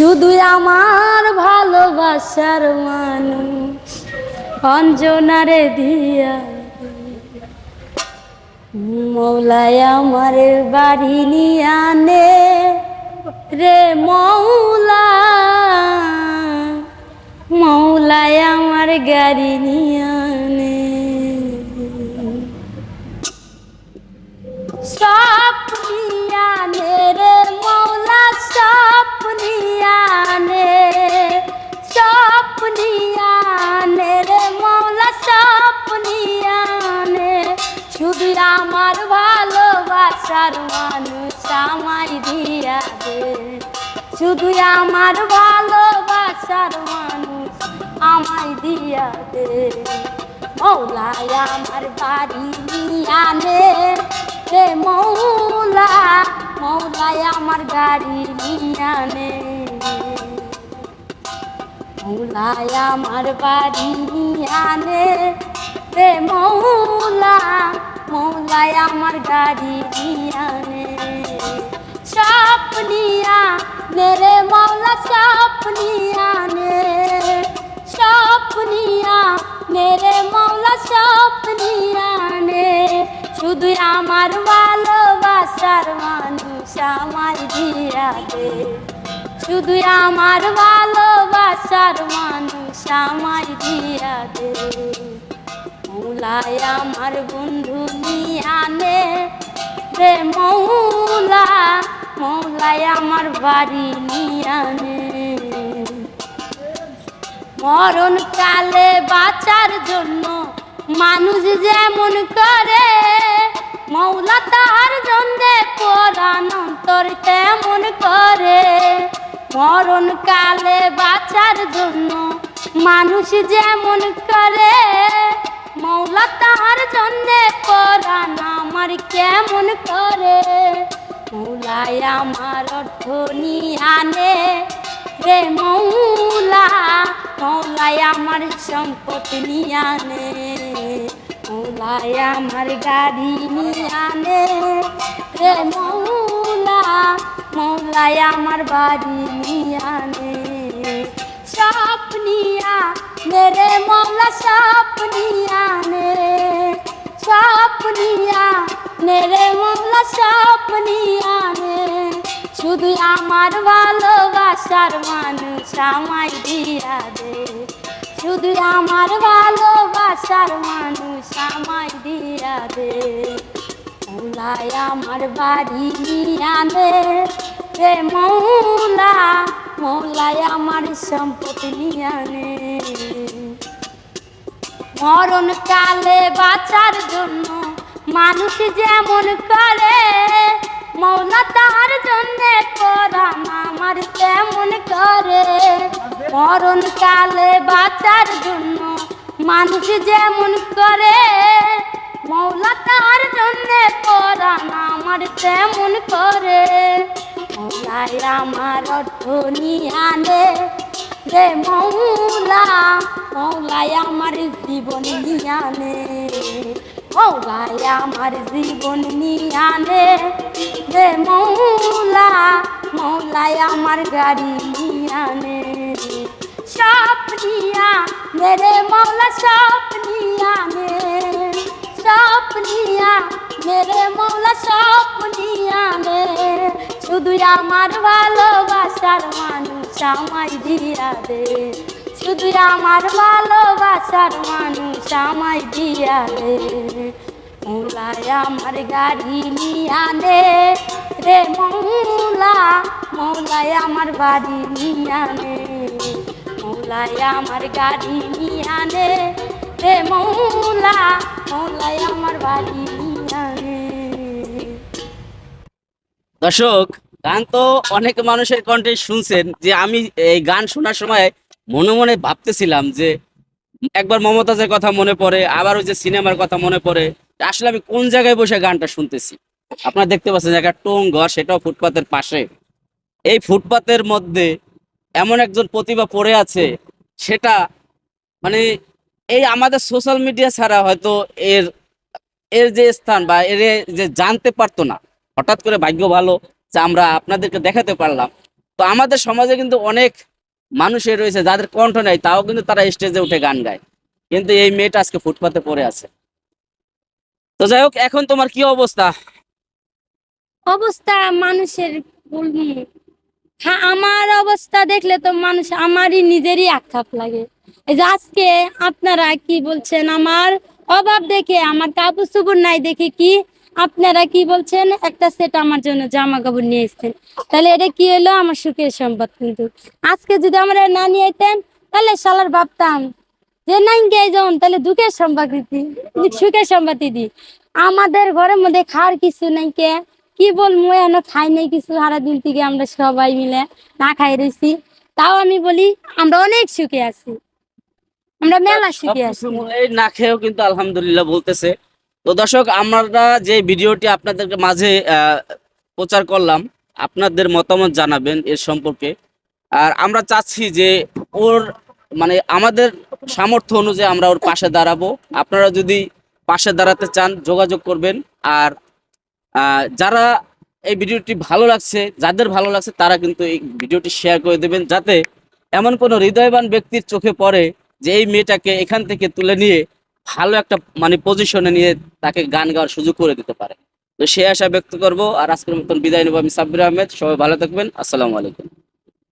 শুধু আমার ভালোবাসার মানুষ। অঞ্জনারে দিয়া মৌলাই আমার বাড়ি নিয়ে আনে রে মৌলা। মৌলাই আমার গাড়ি নিয়ে ভালোবাসার মানুষ আমায় দিয়া দে। শুধু আমার ভালোবাসার মানুষ আমায় দিয়া দে। মৌলাই আমার বাড়ি নিয়ানে রে মৌলা মৌলাই আমার গাড়ি নিয়ানে মৌলাই আমার বাড়ি নিয়ানে রে মৌলা মৌলাই আমার গাড়ি নিয়ানে স্বপ্নিয়া নেরে মৌলা স্বপ্নিয়া নে স্বপ্নিয়া নেরে মৌলা স্বপ্নিয়া নে শুধু আমার ভালোবাসার মানুষ আমায় দিয়া দে। শুধু আমার ভালোবাসার মানুষ আমায় দিয়া দে। মৌলাই আমার বন্ধু নিয়ানে রে মৌলা মৌলাই আমার বাড়ি নিয়ানে। মরণ কালে বাঁচার জন্য মানুষ যেমন করে, মৌলা তার জন্য কোরআন অন্তর তেমন করে। মরণ কালে বাঁচার জন্য মানুষ যেমন করে মৌলা তাহার জন্য কোরআন আমার কেমন করে? মৌলাই আমার অর্থ নিয়ে আনে রে মৌলা, মৌলাই আমার সম্পদ নিয়ে আনে মৌলাই আমার গাড়ি নিয়ে আনে রে মৌলা, মৌলাই আমার বাড়ি নিয়ে আনে স্বপ্নিয়া স্বপ্নিয়া মেরে মৌলা স্বপ্নিয়া নে শুধু আমার ভালোবাসার মানুষ আমায় দিয়া দে। শুধু আমার ভালোবাসার মানুষ আমায় দিয়া দে। মৌলাই আমার বাড়ি নিয়ানে রে মৌলা মৌলাই আমার সম্পত্তি নিয়ানে মরণ কালে বাঁচার জন্য মানুষ যেমন করে, মৌলা তার জন্য কোরআন আমার তেমন করে। মরণ কালে বাঁচার জন্য মানুষ যেমন করে, মৌলা তার জন্য কোরআন আমার তেমন করে। মৌলাই আমার অর্থ নিয়ে আনে রে মৌলা, মৌলাই আমার জীবন নিয়ে আনে। মৌলাই আমার জীবন নিয়ে আনে রে মৌলা মৌলাই আমার গাড়ি নিয়ে আনে স্বপ্নিয়া মেরে মৌলা স্বপ্নিয়া নে স্বপ্নিয়া মেরে মৌলা স্বপ্নিয়া নে শুধু আমার ভালোবাসার মানুষ আমায় দিয়া দে শুধু আমার ভালোবাসার মানুষ আমায় দিয়া দে মৌলায় আমার গাড়ি নিয়ে আনে। রে মৌলা, মৌলায় আমার বাড়ি নিয়ে আনে। মৌলায় আমার গাড়ি নিয়ে আনে। রে মৌলা, মৌলায় আমার বাড়ি নিয়ে আনে। দর্শক, গান তো অনেক মানুষের কণ্ঠে শুনছেন যে আমি এই গান শোনার সময় মনে মনে ভাবতেছিলাম যে একবার মমতাজের কথা মনে পড়ে, আবার ওই যে সিনেমার কথা মনে পড়ে, আসলে আমি কোন জায়গায় বসে গানটা শুনতেছি? আপনারা দেখতে পাচ্ছেন একটা টোং ঘর, সেটাও ফুটপাতের পাশে। এই ফুটপাতের মধ্যে এমন একজন প্রতিভা পড়ে আছে, সেটা মানে এই আমাদের সোশ্যাল মিডিয়া ছাড়া হয়তো এর এর যে স্থান বা এর যে জানতে পারতো না, হঠাৎ করে ভাগ্য ভালো যে আমরা আপনাদেরকে দেখাতে পারলাম। তো আমাদের সমাজে কিন্তু অনেক মানুষের রয়েছে, যাদের কণ্ঠ নেই, তাও কিন্তু তারা স্টেজে উঠে গান গায়। কিন্তু এই মেয়েটা আজকে ফুটপাতে পড়ে আছে। তো যাই হোক, এখন তোমার কি অবস্থা? অবস্থা মানুষের বলবি হ্যাঁ আমার অবস্থা দেখলে তো মানুষ আমারই নিজেরই আক্ষেপ লাগে। এই যে আজকে আপনারা কি বলছেন, আমার অভাব দেখে, আমার কাপড় চুপড় নাই দেখে কি আপনারা কি বলছেন? একটা সেট আমার জন্য জামা কাপড় নিয়ে এসছেন। তাহলে এটা কি হলো? আমার সুখের সম্পদ কিন্তু। আজকে যদি আমরা না নিয়ে আইতেন তাহলে শালার ভাবতাম যে নাই গে যখন তাহলে দুঃখের সম্পদ দিতি। সুখের সম্পদ দি আমাদের ঘরের মধ্যে খাওয়ার কিছু নাই কে? কি বল বলব? এখনও খাই নাই কিছু। সারাদিন থেকে আমরা সবাই মিলে না খাই রয়েছি তাও আমি বলি আমরা অনেক সুখে আছি। আমরা মেলা সুখে আছি। না খেয়েও কিন্তু আলহামদুলিল্লাহ বলতেছে। তো দর্শক, আমরা যে ভিডিওটি আপনাদেরকে মাঝে প্রচার করলাম, আপনাদের মতামত জানাবেন এর সম্পর্কে। আর আমরা চাচ্ছি যে ওর মানে আমাদের সামর্থ্য অনুযায়ী আমরা ওর পাশে দাঁড়াবো। আপনারা যদি পাশে দাঁড়াতে চান, যোগাযোগ করবেন। আর যারা এই ভিডিওটি ভালো লাগছে, যাদের ভালো লাগছে, তারা কিন্তু এই ভিডিওটি শেয়ার করে দেবেন, যাতে এমন কোনো হৃদয়বান ব্যক্তির চোখে পড়ে যে এই মেয়েটাকে এখান থেকে তুলে নিয়ে ভালো একটা মানে পজিশনে নিয়ে তাকে গান গাওয়ার সুযোগ করে দিতে পারে। তো সে আশা ব্যক্ত করব, আর আজকের মতন বিদায় নেব আমি সাব্বির আহমেদ। সবাই ভালো থাকবেন। আসসালামু আলাইকুম।